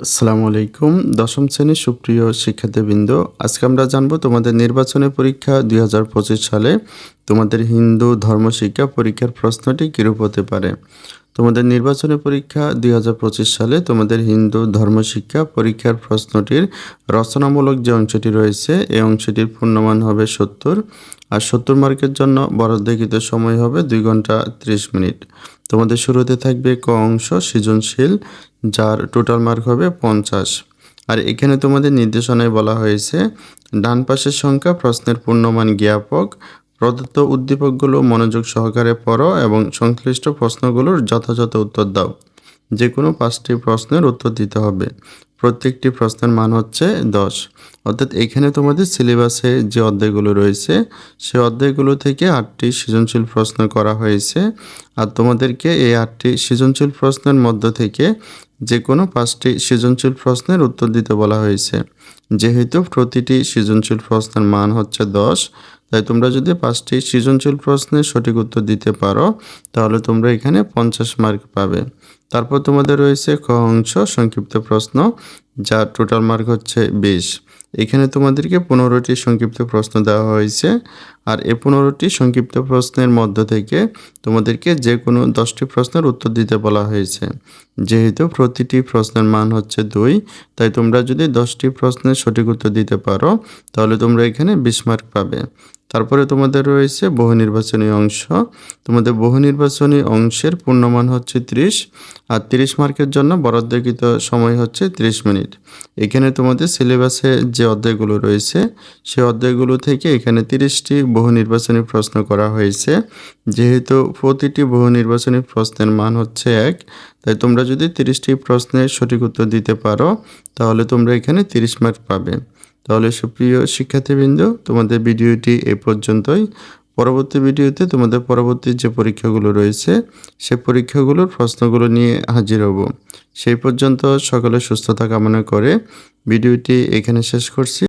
আসসালামু আলাইকুম। দশম শ্রেণির সুপ্রিয় শিক্ষার্থীবৃন্দ, আজকে আমরা জানব তোমাদের নির্বাচনী পরীক্ষা দুই হাজার পঁচিশ সালে তোমাদের হিন্দু ধর্মশিক্ষা পরীক্ষার প্রশ্নটি কীরূপ হতে পারে? তোমাদের নির্বাচনী পরীক্ষা দুই হাজার পঁচিশ সালে তোমাদের হিন্দু ধর্মশিক্ষা পরীক্ষার প্রশ্নটির রচনামূলক যে অংশটি রয়েছে, এই অংশটির পূর্ণমান হবে সত্তর। আর সত্তর মার্কের জন্য বরাদ্দকৃত সময় হবে দুই ঘণ্টা ত্রিশ মিনিট। তোমাদের শুরুতে থাকবে ক অংশ সৃজনশীল, যার টোটাল মার্ক হবে পঞ্চাশ। আর এখানে তোমাদের নির্দেশনায় বলা হয়েছে, ডান পাশের সংখ্যা প্রশ্নের পূর্ণমান জ্ঞাপক, প্রদত্ত উদ্দীপকগুলো মনোযোগ সহকারে পড়ো এবং সংশ্লিষ্ট প্রশ্নগুলোর যথাযথ উত্তর দাও। যে কোনো পাঁচটি প্রশ্নের উত্তর দিতে হবে। প্রত্যেকটি প্রশ্নের মান হচ্ছে দশ। অর্থাৎ এখানে তোমাদের সিলেবাসে যে অধ্যায়গুলো রয়েছে, সে অধ্যায়গুলো থেকে আটটি সৃজনশীল প্রশ্ন করা হয়েছে। আর তোমাদেরকে এই আটটি সৃজনশীল প্রশ্নের মধ্য থেকে যে কোনো পাঁচটি সৃজনশীল প্রশ্নের উত্তর দিতে বলা হয়েছে। যেহেতু প্রতিটি সৃজনশীল প্রশ্নের মান হচ্ছে দশ তাই তোমরা যদি পাঁচটি সৃজনশীল প্রশ্নের সঠিক উত্তর দিতে পারো, তাহলে তোমরা এখানে পঞ্চাশ মার্ক পাবে। তারপর তোমাদের রয়েছে ক অংশ সংক্ষিপ্ত প্রশ্ন, যার টোটাল মার্ক হচ্ছে বিশ। এখানে তোমাদেরকে পনেরোটি সংক্ষিপ্ত প্রশ্ন দেওয়া হয়েছে, আর এই পনেরোটি সংক্ষিপ্ত প্রশ্নের মধ্য থেকে তোমাদেরকে যে কোনো দশটি প্রশ্নের উত্তর দিতে বলা হয়েছে। যেহেতু প্রতিটি প্রশ্নের মান হচ্ছে দুই, তাই তোমরা যদি দশটি প্রশ্নের সঠিক উত্তর দিতে পারো, তাহলে তোমরা এখানে বিশ মার্ক পাবে। তারপরে তোমাদের রয়েছে বহু নির্বাচনী অংশ। তোমাদের বহু নির্বাচনী অংশের পূর্ণমান হচ্ছে ত্রিশ, আর তিরিশ মার্কের জন্য বরাদ্দকৃত সময় হচ্ছে ত্রিশ মিনিট। এখানে তোমাদের সিলেবাসে যে অধ্যায়গুলো রয়েছে সেই অধ্যায়গুলো থেকে এখানে তিরিশটি বহু নির্বাচনী প্রশ্ন করা হয়েছে। যেহেতু প্রতিটি বহু নির্বাচনী প্রশ্নের মান হচ্ছে এক, তাই তোমরা যদি তিরিশটি প্রশ্নের সঠিক উত্তর দিতে পারো, তাহলে তোমরা এখানে তিরিশ মার্ক পাবে। তাহলে সুপ্রিয় শিক্ষার্থীবৃন্দ, তোমাদের ভিডিওটি এ পর্যন্তই। পরবর্তী ভিডিওতে তোমাদের পরবর্তী যে পরীক্ষাগুলো রয়েছে, সে পরীক্ষাগুলোর প্রশ্নগুলো নিয়ে হাজির হব। সেই পর্যন্ত সকলে সুস্থতা কামনা করে ভিডিওটি এখানে শেষ করছি।